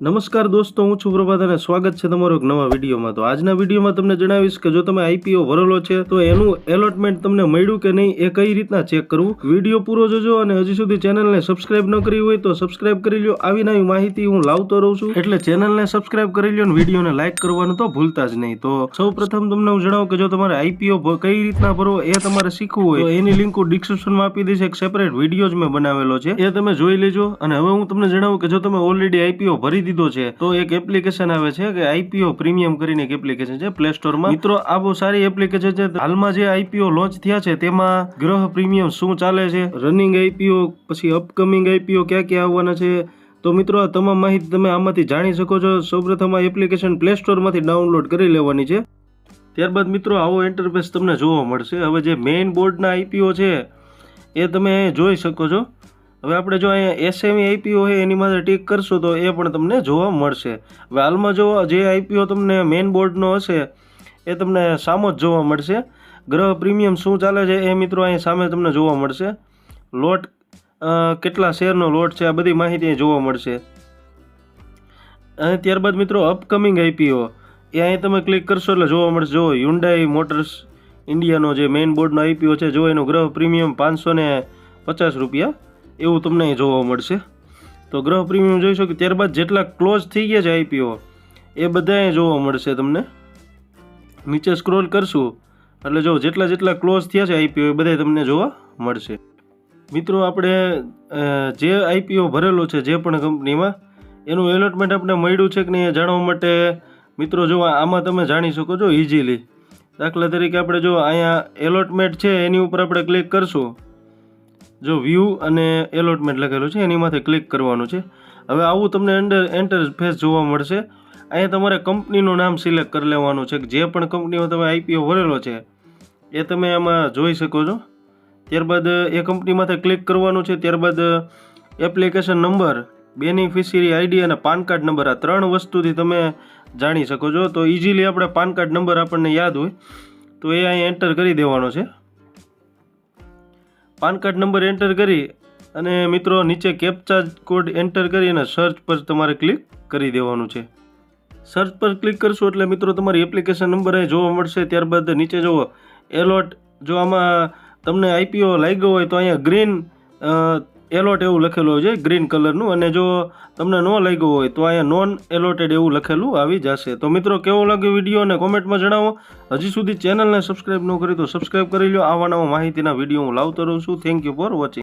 નમસ્કાર દોસ્તો, હું છું પ્રભાત અને સ્વાગત છે તમારો એક નવા વિડીયોમાં. તો આજના વિડીયોમાં તમને જણાવીશ કે જો તમે આઈપીઓ ભરેલો છે, તો એનું એલોટમેન્ટ તમને મળ્યું કે નહીં એ કઈ રીતના ચેક કરવું? વીડિયો પૂરો જોજો અને હજી સુધી ચેનલને સબસ્ક્રાઇબ ન કરી હોય તો સબસ્ક્રાઇબ કરી લો આવી નવી માહિતી હું લાવતો રહું છું. એટલે ચેનલને સબસ્ક્રાઇબ કરી લો અને વિડીયોને લાઇક કરવાનું તો ભૂલતા જ નહીં. તો સૌ પ્રથમ તમને હું જણાવું કે જો તમારે આઈપીઓ કઈ રીતના ભરવો એ તમારે શીખવું હોય, તો એની લિંક હું ડિસ્ક્રિપ્શનમાં આપી દઈશ. એક સેપરેટ વીડિયો જ મેં બનાવેલો છે. એ તમે જોઈ લેજો. અને હવે હું તમને જણાવું કે જો તમે ઓલરેડી આઈપીઓ ભરી દીધો છે. તો એક એપ્લિકેશન આવે છે કે આઈપીઓ પ્રીમિયમ કરીને એક એપ્લિકેશન છે પ્લે સ્ટોરમાં મિત્રો, આ બહુ સારી એપ્લિકેશન છે. હાલમાં જે આઈપીઓ લોન્ચ થયા છે, તેમાં ગ્રહ પ્રીમિયમ શું ચાલે છે? રનિંગ આઈપીઓ પછી અપકમિંગ આઈપીઓ ક્યાં ક્યાં આવવાના છે? તો મિત્રો, આ તમામ માહિતી તમે આમાંથી જાણી શકો છો. સૌપ્રથમ આ એપ્લિકેશન પ્લે સ્ટોરમાંથી ડાઉનલોડ કરી લેવાની છે. ત્યારબાદ મિત્રો, આવો ઇન્ટરફેસ તમને જોવા મળશે. હવે જે મેઇન બોર્ડના આઈપીઓ છે, એ તમે જોઈ શકો છો. હવે આપણે જો અહીંયા એસએમઈ આઈપીઓ હોય એની માટે ટીક કરશું તો એ પણ તમને જોવા મળશે. હવે હાલમાં જો જે આઈપીઓ તમને મેઇન બોર્ડનો હશે, એ તમને સામો જ જોવા મળશે. ગ્રહ પ્રીમિયમ શું ચાલે છે એ મિત્રો અહીં સામે તમને જોવા મળશે. લોટ કેટલા શેરનો લોટ છે, આ બધી માહિતી જોવા મળશે. અને ત્યારબાદ મિત્રો અપકમિંગ આઈપીઓ એ અહીં તમે ક્લિક કરશો એટલે જોવા મળશે. જો યુન્ડાઈ મોટર્સ ઇન્ડિયાનો જે મેઇન બોર્ડનો આઈપીઓ છે, જો એનો ગ્રહ પ્રીમિયમ પાંચસો ને પચાસ રૂપિયા એવું તમને જોવા મળશે. તો ગ્રહ પ્રીમિયમ જોઈ શકો ત્યારબાદ જેટલા ક્લોઝ થઈ ગયા છે આઈપીઓ એ બધા જોવા મળશે તમને. નીચે સ્ક્રોલ કરશું. એટલે જો જેટલા જેટલા ક્લોઝ થયા છે આઈપીઓ એ બધા તમને જોવા મળશે. મિત્રો, આપણે જે આઈપીઓ ભરેલો છે જે પણ કંપનીમાં, એનું એલોટમેન્ટ આપણે મળ્યું છે કે નહીં એ જાણવા માટે, મિત્રો, જો આમાં તમે જાણી શકો છો ઇઝીલી દાખલા તરીકે આપણે જો અહીંયા એલોટમેન્ટ છે, એની ઉપર આપણે ક્લિક કરશું. જો વ્યૂ અને એલોટમેન્ટ લખેલું છે એની માથે ક્લિક કરવાનું છે. હવે આવું તમને અંડર એન્ટર ફેસ જોવા મળશે. અહીંયા તમારે કંપનીનું નામ સિલેક્ટ કરી લેવાનું છે. જે પણ કંપનીમાં તમે આઈપીઓ ભરેલો છે, એ તમે આમાં જોઈ શકો છો. ત્યારબાદ એ કંપની માથે ક્લિક કરવાનું છે. ત્યારબાદ એપ્લિકેશન નંબર બેનિફિશિયરી આઈડી અને પાન કાર્ડ નંબર આ ત્રણ વસ્તુથી તમે જાણી શકો છો. તો ઇઝીલી આપણે પાન કાર્ડ નંબર આપણને યાદ હોય, તો એ અહીં એન્ટર કરી દેવાનો છે. પાન કાર્ડ નંબર એન્ટર કરી અને મિત્રો નીચે કેપ્ચા કોડ એન્ટર કરી અને સર્ચ પર તમારે ક્લિક કરી દેવાનું છે. સર્ચ પર ક્લિક કરશો એટલે મિત્રો તમારી એપ્લિકેશન નંબર અહીં જોવા મળશે. ત્યારબાદ નીચે જુઓ એલોટ જો આમાં તમને આઈપીઓ લાગ્યો હોય તો અહીંયા ગ્રીન એલોટ એવું લખેલું હોય છે, ગ્રીન કલરનું, અને જો તમને ન લાગ્યું હોય તો અહીંયા નોન એલોટેડ એવું લખેલું આવી જશે. તો મિત્રો, કેવો લાગ્યો વીડિયો અને કોમેન્ટમાં જણાવો. હજી સુધી ચેનલને સબસ્ક્રાઈબ ન કરી તો સબસ્ક્રાઈબ કરી લો આવા નવા માહિતીના વીડિયો હું લાવતો રહું છું. Thank you for watching